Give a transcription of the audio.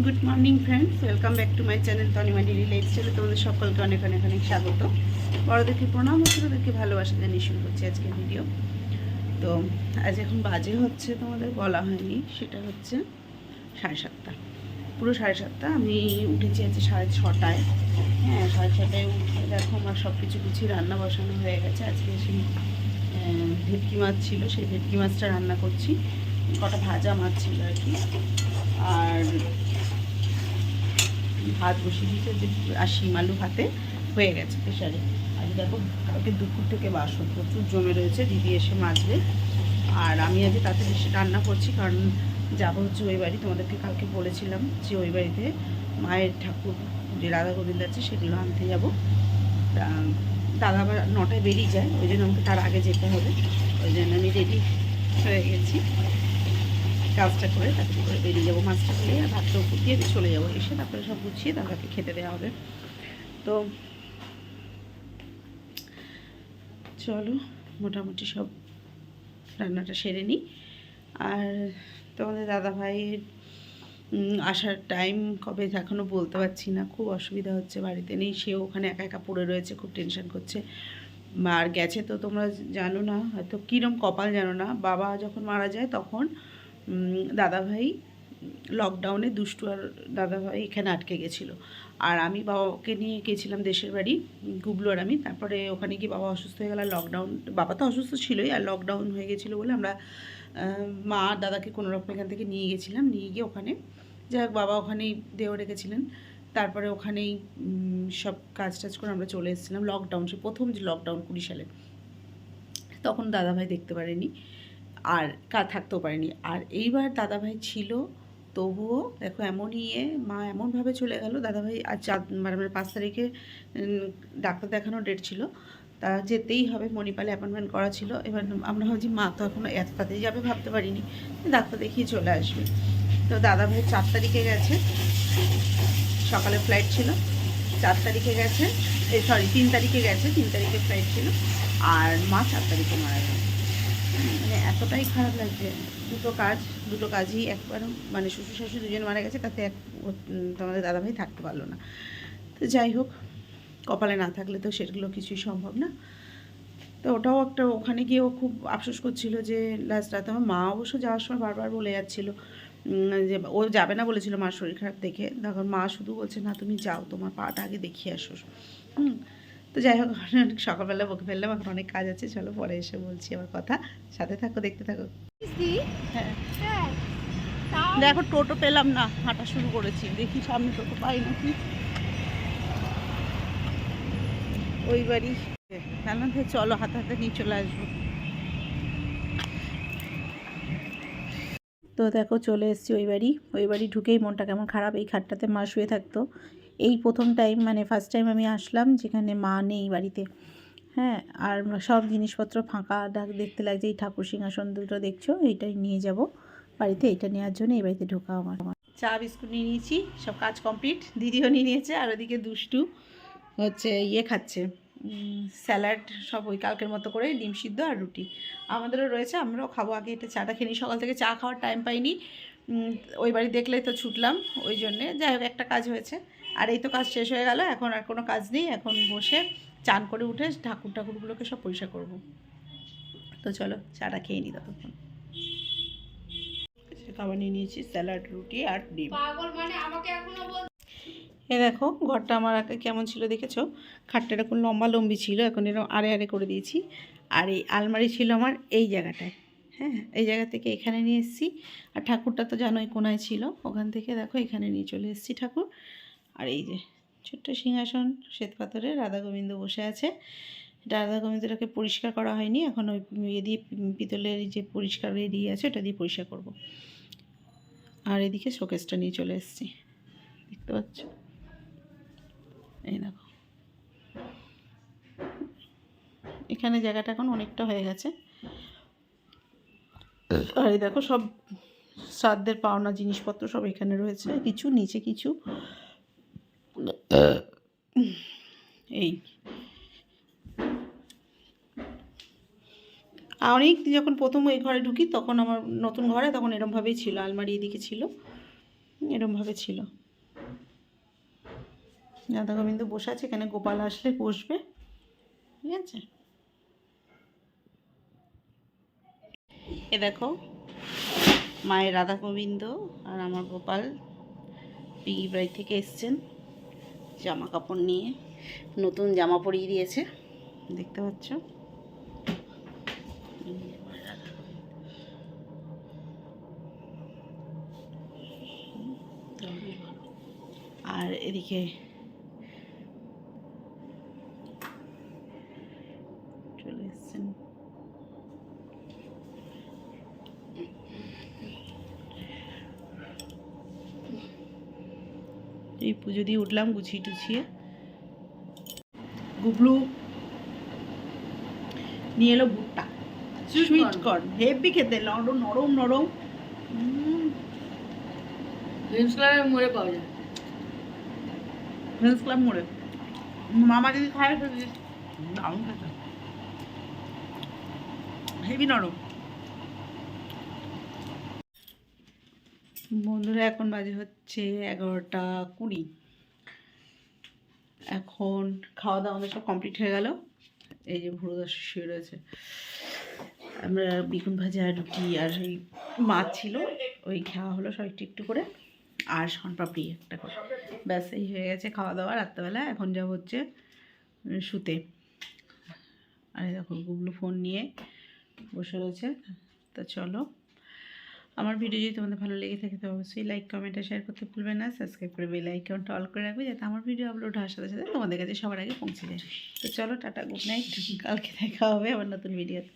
Good morning friends welcome back to my channel Tanima daily লাইফস্টাইলে তোমাদের সকলকে অনেক অনেক অনেক স্বাগত। বড়োদেরকে প্রণাম ও ছোটোদেরকে ভালোবাসা জানিয়ে শুরু করছি আজকে ভিডিও তো আজ এখন বাজে হচ্ছে তোমাদের বলা হয়নি, সেটা হচ্ছে সাড়ে সাতটা। পুরো সাড়ে সাতটা, আমি উঠেছি আজকে সাড়ে ছটায়। হ্যাঁ সাড়ে ছটায় উঠে দেখো আমার সব কিছু গুছিয়ে রান্না বসানো হয়ে গেছে। আজকে সেই ভেটকি মাছ ছিল, সেই ভেটকি মাছটা রান্না করছি। কটা ভাজা মাছ ছিল আর কি। আর ভাত বসিয়ে দিয়েছে, যে আর শিম আলু ভাতে হয়ে গেছে প্রেশারে আর দেখো, কালকে দুপুর থেকে বাসন প্রচুর জমে রয়েছে, দিদি এসে মাজবে। আর আমি আজকে তাতে বেশি রান্না করছি, কারণ যাব হচ্ছে ওই বাড়ি, তোমাদেরকে কালকে বলেছিলাম যে ওই বাড়িতে মায়ের ঠাকুর, যে রাধা গোবিন্দ আছে, সেগুলো আনতে যাব। দাদা আবার নটায় বেরিয়ে যায়, ওই জন্য আমাকে তার আগে যেতে হবে। ওই জন্য আমি রেডি হয়ে গেছি। কাজটা করে তারপরে করে বেরিয়ে যাব, মাছটা করে আর ভাতটা উপর দিয়ে চলে যাব। এসে তারপরে সব গুছিয়ে দাদাকে খেতে দেওয়া হবে। তো চলো, মোটামুটি সব রান্নাটা সেরে নিই। আর তোমাদের দাদা ভাইয়ের আসার টাইম কবে এখনও বলতে পারছি না, খুব অসুবিধা হচ্ছে বাড়িতে নেই সে ওখানে একা একা পড়ে রয়েছে, খুব টেনশন করছে। আর গেছে তো তোমরা জানো না, হয়তো কীরম কপাল জানো না, বাবা যখন মারা যায় তখন দাদাভাই লকডাউনে দুষ্টু আর দাদাভাই এখানে আটকে গেছিল। আর আমি বাবাকে নিয়ে গেছিলাম দেশের বাড়ি গুবলু আর আমি। তারপরে ওখানে গিয়ে বাবা অসুস্থ হয়ে গেল লকডাউন বাবা তো অসুস্থ ছিলই, আর লকডাউন হয়ে গেছিল বলে আমরা মা আর দাদাকে কোনোরকম এখান থেকে নিয়ে গেছিলাম, নিয়ে গিয়ে ওখানে। যাই হোক, বাবা ওখানেই দেও রেখেছিলেন। তারপরে ওখানেই সব কাজ টাজ করে আমরা চলে এসেছিলাম লকডাউন সে প্রথম যে লকডাউন কুড়ি সালে, তখন দাদাভাই দেখতে পারেনি। আর কা, থাকতেও পারেনি। আর এইবার দাদাভাই ছিল, তবুও দেখো এমনই ইয়ে মা এমনভাবে চলে গেল। দাদাভাই আর চার মানে মানে পাঁচ তারিখে ডাক্তার দেখানোর ডেট ছিল। তা যেতেই হবে, মণিপালে অ্যাপয়েন্টমেন্ট করা ছিল। এবার আমরা ভাবছি, মা তো এখনও এত তাড়াতাড়ি যাবে ভাবতে পারিনি। ডাক্তার দেখিয়ে চলে আসবে। তো দাদাভাই চার তারিখে গেছে। সকালে ফ্লাইট ছিল। চার তারিখে গেছে সরি তিন তারিখে গেছে, তিন তারিখে ফ্লাইট ছিল। আর মা চার তারিখে মারা গেছে। মানে এতটাই খারাপ লাগছে। দুটো কাজ, দুটো কাজই একবার মানে শ্বশুর শাশুড়ি দুজন মারা গেছে, তাতে এক তোমাদের দাদাভাই থাকতে পারল না। তো যাই হোক, কপালে না থাকলে তো সেগুলো কিছুই সম্ভব না। তো ওটাও একটা, ওখানে গিয়েও খুব আফসোস করছিল যে লাস্ট রাতে আমার মা অবশ্য যাওয়ার সময় বারবার বলে যাচ্ছিল যে ও যাবে না বলেছিল মার শরীর খারাপ দেখে। তখন মা শুধু বলছে, না, তুমি যাও, তোমার পাটা আগে দেখিয়ে আসো। হুম। তো যাই হোক অনেক সকালবেলা বকে ফেললাম এখন অনেক কাজ আছে চলো পরে এসে বলছি আমার কথা। সাথে থাকো দেখতে থাকো। হ্যাঁ। দেখো টোটো পেলাম না হাঁটা শুরু করেছি দেখি সামনে টোটো পাই নাকি। ওই বাড়ি। কেন চলো হাতে হাতে নিয়ে চলে আসব। তো দেখো চলে এসেছি ওই বাড়ি। ওই বাড়ি ঢুকেই মনটা কেমন খারাপ এই খাটটাতে মা শুয়ে থাকতো। এই প্রথম টাইম মানে ফার্স্ট টাইম আমি আসলাম যেখানে মা নেই বাড়িতে। হ্যাঁ আর সব জিনিসপত্র ফাঁকা দেখতে লাগছে, এই ঠাকুর সিংহাসন দুটো দেখছ? এইটাই নিয়ে যাব বাড়িতে, এটা নেওয়ার জন্য এই বাড়িতে ঢোকা আমার। চা, বিস্কুট নিয়ে নিয়েছি, সব কাজ কমপ্লিট দিদিও নিয়ে নিয়েছে, আর ওদিকে দুষ্টু হচ্ছে ইয়ে খাচ্ছে। স্যালাড সব ওই কালকের মতো করে, ডিম সিদ্ধ আর রুটি। আমাদেরও রয়েছে, আমরাও খাব আগে এটা চাটা খেয়ে সকাল থেকে চা খাওয়ার টাইম পাইনি। ওই বাড়ি দেখলেই তো ছুটলাম, ওই জন্যে। যাই হোক, একটা কাজ হয়েছে। আর এই তো কাজ শেষ হয়ে গেল এখন আর কোনো কাজ নেই এখন বসে চান করে উঠে ঠাকুর ঠাকুরগুলোকে সব পরিষ্কার করব। তো চলো চাটা খেয়ে নিই ততক্ষণ। খাবার নিয়ে নিয়েছি স্যালাড রুটি আর ডিম। মানে এ দেখো ঘরটা আমার আগে কেমন ছিল দেখেছ? খাটটা এরকম লম্বা লম্বি ছিল এখন এরকম আড়ে আড়ে করে দিয়েছি। আর এই আলমারি ছিল আমার এই জায়গাটায়। হ্যাঁ এই জায়গা থেকে এখানে নিয়ে এসেছি। আর ঠাকুরটা তো জানোই কোনায় ছিল। ওখান থেকে দেখো এখানে নিয়ে চলে এসেছি ঠাকুর। আর এই যে ছোট্ট সিংহাসন শ্বেত পাথরে রাধা গোবিন্দ বসে আছে। এটা রাধা গোবিন্দটাকে পরিষ্কার করা হয়নি, এখন ওই ইয়ে দিয়ে পিতলের যে পরিষ্কার দিয়ে আছে ওটা দিয়ে পরিষ্কার করব। আর এদিকে শোকেসটা নিয়ে চলে এসেছি। দেখতে পাচ্ছ? এই দেখো। এখানে জায়গাটা এখন অনেকটা হয়ে গেছে। আর এই দেখো সব শ্রাদ্ধের পাওনা জিনিসপত্র সব এখানে রয়েছে। কিছু, নিচে কিছু। এই। অনেক যখন প্রথম ওই ঘরে ঢুকি, তখন আমার নতুন ঘরে তখন এরমভাবেই ছিল, আলমারি এদিকে ছিল, এরমভাবে ছিল। রাধা গোবিন্দ বসে আছে, এখানে গোপাল আসলে বসবে। ঠিক আছে? এ দেখো, মায়ের রাধা গোবিন্দ আর আমার গোপাল পিগি বাড়ি থেকে এসছেন। জামা কাপড় নিয়ে নতুন জামা পরিয়ে দিয়েছে দেখতে পাচ্ছ। আর এদিকে চলে এসছেন এই পুজো দিয়ে উঠলাম গুছিয়ে টুছিয়ে। গুবলু নিয়ে এলো ভুট্টা। Sweet সুইট কর্ন হেভি খেতে নরম নরম নরম। ক্লাবের মোড়ে পাওয়া যায়। ক্লাব মোড়ে। মামা যদি খায়। দারুণ খেতে হেভি নরম। বন্ধুরা, এখন বাজে হচ্ছে এগারোটা কুড়ি। এখন খাওয়া দাওয়া আমাদের সব কমপ্লিট হয়ে গেল। এই যে ভুরো দশ শুয়ে রয়েছে। আমরা বেগুন ভাজা, রুটি আর ওই মাছ ছিল, ওই খাওয়া হলো সব একটু একটু করে। আর শনপাপড়ি একটা করে। ব্যাস, এই হয়ে গেছে খাওয়া দাওয়া রাত্রেবেলা। এখন যা হচ্ছে শুতে। আর দেখো, গুগলু ফোন নিয়ে বসে রয়েছে। তা চলো। আমার ভিডিও যদি তোমাদের ভালো লেগে থাকে, তো অবশ্যই লাইক কমেন্ট আর শেয়ার করতে ভুলবে না। সাবস্ক্রাইব করে বেল আইকনটা অল করে রাখবে, যাতে আমার ভিডিও আপলোড হওয়ার সাথে সাথে তোমাদের কাছে সবার আগে পৌঁছে যায়। তো চলো, টাটা গুড নাইট কালকে দেখা হবে আবার নতুন ভিডিওতে